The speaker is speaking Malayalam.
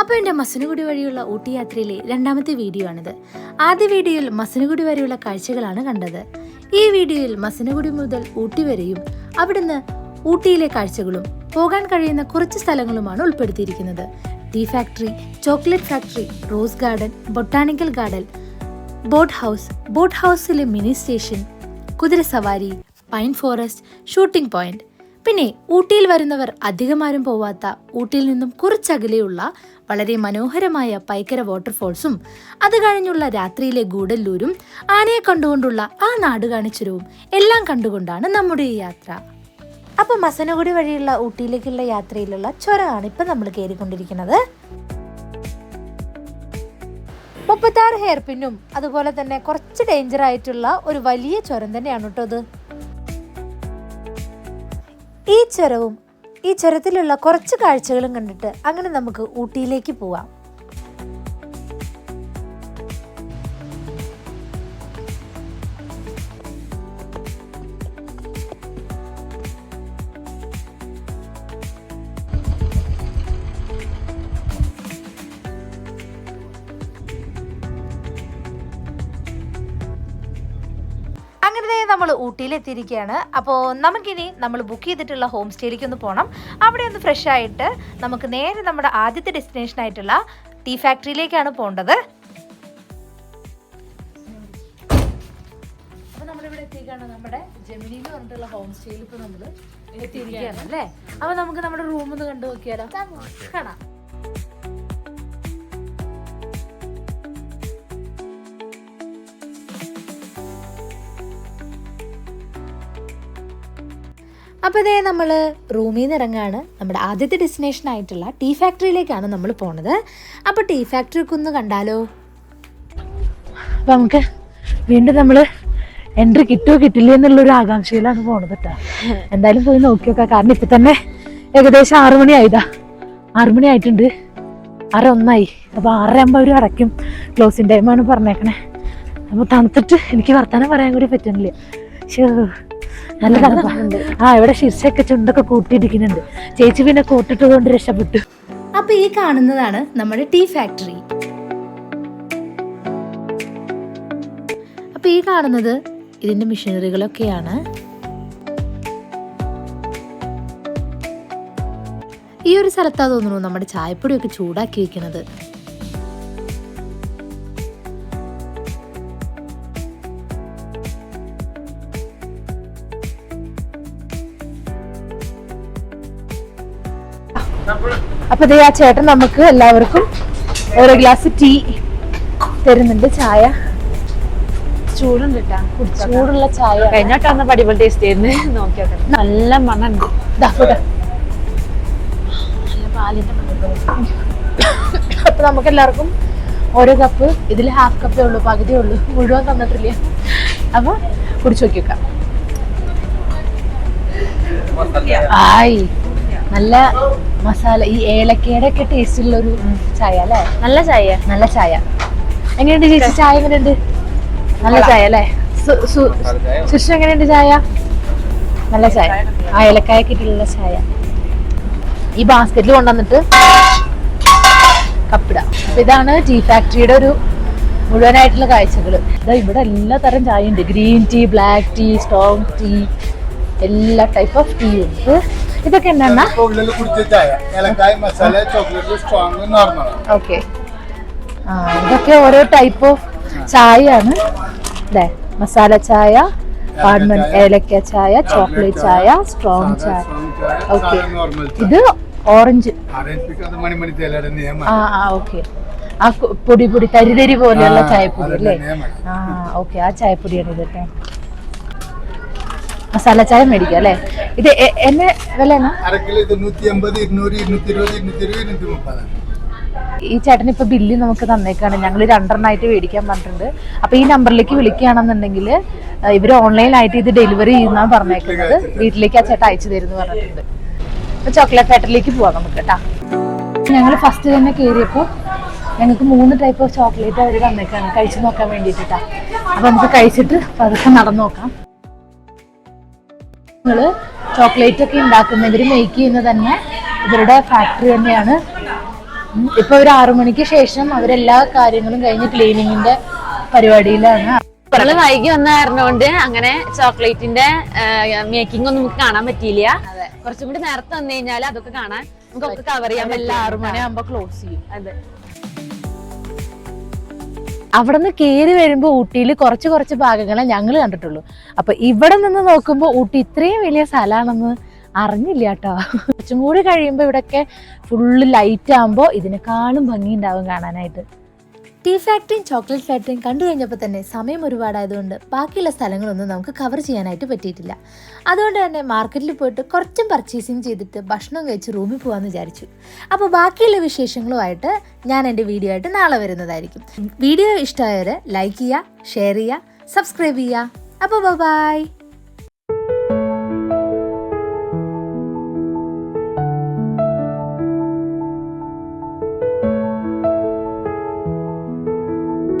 അപ്പോൾ എന്റെ മസനഗുഡി വഴിയുള്ള ഊട്ടി യാത്രയിലെ രണ്ടാമത്തെ വീഡിയോ ആണിത്. ആദ്യ വീഡിയോയിൽ മസനഗുഡി വരെയുള്ള കാഴ്ചകളാണ് കണ്ടത്. ഈ വീഡിയോയിൽ മസനഗുഡി മുതൽ ഊട്ടി വരെയും അവിടുന്ന് ഊട്ടിയിലെ കാഴ്ചകളും പോകാൻ കഴിയുന്ന കുറച്ച് സ്ഥലങ്ങളുമാണ് ഉൾപ്പെടുത്തിയിരിക്കുന്നത്. Tea factory chocolate factory rose garden botanical garden boat house boat ഹൗസിലെ മിനി സ്റ്റേഷൻ കുതിരസവാരി പൈൻ ഫോറസ്റ്റ് ഷൂട്ടിംഗ് പോയിന്റ് പിന്നെ ഊട്ടിയിൽ വരുന്നവർ അധികമാരും പോവാത്ത ഊട്ടിയിൽ നിന്നും കുറച്ചകലെയുള്ള വളരെ മനോഹരമായ പൈക്കര വാട്ടർഫോൾസും അത് കഴിഞ്ഞുള്ള രാത്രിയിലെ ഗൂഡല്ലൂരും ആനയെ കണ്ടുകൊണ്ടുള്ള ആ നാട് കാണിച്ചുരവും എല്ലാം കണ്ടുകൊണ്ടാണ് നമ്മുടെ ഈ യാത്ര. അപ്പോൾ മസനഗുഡി വഴിയുള്ള ഊട്ടിയിലേക്കുള്ള യാത്രയിലുള്ള ചുരമാണ് ഇപ്പം നമ്മൾ കയറിക്കൊണ്ടിരിക്കുന്നത്. മുപ്പത്താറ് ഹെയർ പിന്നും അതുപോലെ തന്നെ കുറച്ച് ഡേഞ്ചർ ആയിട്ടുള്ള ഒരു വലിയ ചുരം തന്നെയാണ് കേട്ടോ ഇത്. ഈ ചുരവും ഈ ചുരത്തിലുള്ള കുറച്ച് കാഴ്ചകളും കണ്ടിട്ട് അങ്ങനെ നമുക്ക് ഊട്ടിയിലേക്ക് പോവാം. അങ്ങനെ നമ്മൾ ഊട്ടിയിലെത്തിയിരിക്കുകയാണ്. അപ്പോൾ നമുക്കിനി നമ്മൾ ബുക്ക് ചെയ്തിട്ടുള്ള ഹോം സ്റ്റേയിലേക്ക് ഒന്ന് പോകണം അവിടെ ഒന്ന് ഫ്രഷ് ആയിട്ട് നമുക്ക് നേരെ നമ്മുടെ ആദ്യത്തെ ഡെസ്റ്റിനേഷൻ ആയിട്ടുള്ള ടീ ഫാക്ടറിയിലേക്കാണ് പോകേണ്ടത്. നമ്മുടെ ജെമിനി എന്ന് പറഞ്ഞിട്ടുള്ള ഹോം സ്റ്റേയിൽ ഇപ്പോൾ നമ്മൾ എത്തിയിരിക്കുകയാണ് അല്ലേ? അപ്പോൾ നമുക്ക് നമ്മുടെ റൂം ഒന്ന് കണ്ടു നോക്കിയാലോ കാണാം. അപ്പോൾ ഇതേ നമ്മൾ റൂമിൽ നിന്ന് ഇറങ്ങാണ് നമ്മുടെ ആദ്യത്തെ ഡെസ്റ്റിനേഷൻ ആയിട്ടുള്ള ടീ ഫാക്ടറിയിലേക്കാണ് നമ്മൾ പോണത്. അപ്പോൾ ടീ ഫാക്ടറി ഒക്കെ ഒന്ന് കണ്ടാലോ? അപ്പോൾ നമുക്ക് വീണ്ടും നമ്മൾ എൻട്രി കിട്ടുമോ കിട്ടില്ല എന്നുള്ളൊരു ആകാംക്ഷയിലാണ് പോണത് കേട്ടോ എന്തായാലും പോയി നോക്കി നോക്കാം കാരണം ഇപ്പം തന്നെ ഏകദേശം ആറു മണി ആയതാ ആറു മണി ആയിട്ടുണ്ട് ആറ് ഒന്നായി. അപ്പോൾ ആറര ആകുമ്പോൾ അവർ അടയ്ക്കും. ക്ലോസിങ് ടൈമാണ് പറഞ്ഞേക്കണേ. അപ്പോൾ തണുത്തിട്ട് എനിക്ക് വർത്താനം പറയാൻ കൂടി പറ്റുന്നില്ല തണുപ്പാണ് ആ ഇവിടെ ശിർഷയൊക്കെ ചുണ്ടൊക്കെ കൂട്ടിയിരിക്കുന്നുണ്ട് ചേച്ചി പിന്നെ കൂട്ടിട്ടുകൊണ്ട് രക്ഷപ്പെട്ടു. അപ്പൊ ഈ കാണുന്നതാണ് നമ്മുടെ ടീ ഫാക്ടറി. അപ്പൊ ഈ കാണുന്നത് ഇതിന്റെ മെഷീനറികളൊക്കെയാണ്. ഈ ഒരു സ്ഥലത്താ തോന്നുന്നു നമ്മുടെ ചായപ്പൊടിയൊക്കെ ചൂടാക്കി വെക്കുന്നത് അപ്പൊ ഇതേ ആ ചേട്ടൻ നമുക്ക് എല്ലാവർക്കും ഓരോ ഗ്ലാസ് ടീ തരുന്നുണ്ട്. ചായ. ചൂടുണ്ട്. ചൂടുള്ള ചായ. കഴിഞ്ഞ വട്ടം വന്നപ്പോ അടിപൊളി ടേസ്റ്റ് ആയിരുന്നു. നോക്കിയൊക്കെ നല്ല ഇവിടെ. നല്ല പാലിന്റെ അപ്പൊ നമുക്ക് എല്ലാവർക്കും ഓരോ കപ്പ് ഇതിൽ ഹാഫ് കപ്പേ ഉള്ളൂ പകുതിയേ ഉള്ളൂ. മുഴുവൻ തന്നിട്ടില്ല? അപ്പൊ കുടിച്ചു നോക്കിയേക്കാം. ആയി. നല്ല മസാല ഈ ഏലക്കയുടെ ഒക്കെ ടേസ്റ്റുള്ള ഒരു ചായ അല്ലേ? നല്ല ചായ. നല്ല ചായ. എങ്ങനെയുണ്ട് ചേച്ചി ചായ എങ്ങനെയുണ്ട്? നല്ല ചായ അല്ലേ? സുഷ എങ്ങനെയുണ്ട് ചായ? നല്ല ചായ. ആ ഏലക്കായൊക്കെ കിട്ടിയുള്ള ചായ. ഈ ബാസ്ക്കറ്റിൽ കൊണ്ടുവന്നിട്ട് കപ്പിട അപ്പൊ ഇതാണ് ടീ ഫാക്ടറിയുടെ ഒരു മുഴുവനായിട്ടുള്ള കാഴ്ചകൾ ഇതാ ഇവിടെ എല്ലാ തരം ചായ ഉണ്ട് green tea black tea strong tea എല്ലാ ടൈപ്പ് ഓഫ് ടീ ഉണ്ട്. ഇതൊക്കെ എന്നാ ഉള്ളിൽ കുടിച്ച ചായ. ഏലക്കായ masala chocolate strong normal okay. ആ ഇതൊക്കെ ഓരോ ടൈപ്പ് ഓഫ് ചായയാണ്. അല്ലേ മസാല ചായ കാർഡമൻ ഏലക്ക ചായ ചോക്ലേറ്റ് ചായ സ്ട്രോങ് ചായ ഓക്കെ. ഇത് ഓറഞ്ച് ആ ആ ഓക്കെ. ആ പൊടി പൊടി തരി തരി പോലെയുള്ള ചായപ്പൊടി അല്ലേ? ആ ഓക്കെ. ആ ചായപ്പൊടിയാണ് ഇത് കേട്ടോ മസാല ചായ മേടിക്കാം അല്ലേ? ഇത് എന്നെ വില എന്നാ കിലോ ഇത് നൂറ്റി അമ്പത് ഇരുന്നൂറ് ഇരുന്നൂറ്റി ഇരുപത് ഇരുന്നൂറ്റി ഇരുപത് ഇരുന്നൂറ്റി മുപ്പത് ഈ ചേട്ടൻ ഇപ്പൊ ബില്ല് നമുക്ക് തന്നേക്കാണ്. ഞങ്ങൾ രണ്ടെണ്ണമായിട്ട് മേടിക്കാൻ പറഞ്ഞിട്ടുണ്ട്. അപ്പൊ ഈ നമ്പറിലേക്ക് വിളിക്കുകയാണെന്നുണ്ടെങ്കിൽ ഇവർ ഓൺലൈനായിട്ട് ഇത് ഡെലിവറി ചെയ്യുന്ന പറഞ്ഞേക്കുന്നത്. വീട്ടിലേക്ക് ആ ചേട്ടൻ അയച്ചു തരുന്നു പറഞ്ഞിട്ടുണ്ട്. അപ്പൊ ചോക്ലേറ്റ് ഫാക്ടറിയിലേക്ക് പോവാം നമുക്ക് കേട്ടാ. ഞങ്ങൾ ഫസ്റ്റ് തന്നെ കയറിയപ്പോൾ ഞങ്ങൾക്ക് മൂന്ന് ടൈപ്പ് ഓഫ് ചോക്ലേറ്റ് അവർ തന്നേക്കാണ്. കഴിച്ചു നോക്കാൻ വേണ്ടിയിട്ടാ. അപ്പൊ നമുക്ക് കഴിച്ചിട്ട് പതുക്കെ നടന്നു നോക്കാം. ഞങ്ങൾ ചോക്ലേറ്റ് ഒക്കെ ഉണ്ടാക്കുന്ന ഇവർ മേക്ക് ചെയ്യുന്നത് തന്നെ ഇവരുടെ ഫാക്ടറി തന്നെയാണ്. ഇപ്പൊ ഒരു ആറു മണിക്ക് ശേഷം അവരെല്ലാ കാര്യങ്ങളും കഴിഞ്ഞ് ക്ലീനിങ്ങിന്റെ പരിപാടിയിലാണ്. നമ്മൾ വൈകി വന്ന കാരണം അങ്ങനെ ചോക്ലേറ്റിന്റെ മേക്കിംഗ് ഒന്നും നമുക്ക് കാണാൻ പറ്റിയില്ല. കുറച്ചും കൂടി നേരത്തെ വന്നു കഴിഞ്ഞാൽ അതൊക്കെ കാണാൻ നമുക്ക് കവർ ചെയ്യാൻ എല്ലാ ആറു മണിയാകുമ്പോ ക്ലോസ് ചെയ്യും. അതെ. അവിടെ നിന്ന് കയറി വരുമ്പോൾ ഊട്ടിയിൽ കുറച്ച് കുറച്ച് ഭാഗങ്ങളെ ഞങ്ങൾ കണ്ടിട്ടുള്ളൂ. അപ്പൊ ഇവിടെ നിന്ന് നോക്കുമ്പോൾ ഊട്ടി ഇത്രയും വലിയ സ്ഥലമാണെന്ന് അറിഞ്ഞില്ല കേട്ടോ. കുറച്ചും കൂടി കഴിയുമ്പോൾ ഇവിടെയൊക്കെ ഫുള്ള് ലൈറ്റ് ആകുമ്പോൾ ഇതിനേക്കാളും ഭംഗി ഉണ്ടാവും കാണാനായിട്ട്. ടീ ഫാക്ടറിയും ചോക്ലേറ്റ് ഫാക്ടറിയും കണ്ടു കഴിഞ്ഞപ്പോൾ തന്നെ സമയം ഒരുപാടായതുകൊണ്ട് ബാക്കിയുള്ള സ്ഥലങ്ങളൊന്നും നമുക്ക് കവർ ചെയ്യാനായിട്ട് പറ്റിയിട്ടില്ല. അതുകൊണ്ട് തന്നെ മാർക്കറ്റിൽ പോയിട്ട് കുറച്ചും പർച്ചേസിങ് ചെയ്തിട്ട് ഭക്ഷണം കഴിച്ച് റൂമിൽ പോകാമെന്ന് വിചാരിച്ചു. അപ്പോൾ ബാക്കിയുള്ള വിശേഷങ്ങളുമായിട്ട് ഞാൻ എന്റെ വീഡിയോ ആയിട്ട് നാളെ വരുന്നതായിരിക്കും. വീഡിയോ ഇഷ്ടമായവർ ലൈക്ക് ചെയ്യുക ഷെയർ ചെയ്യുക സബ്സ്ക്രൈബ് ചെയ്യുക. അപ്പോൾ ബൈ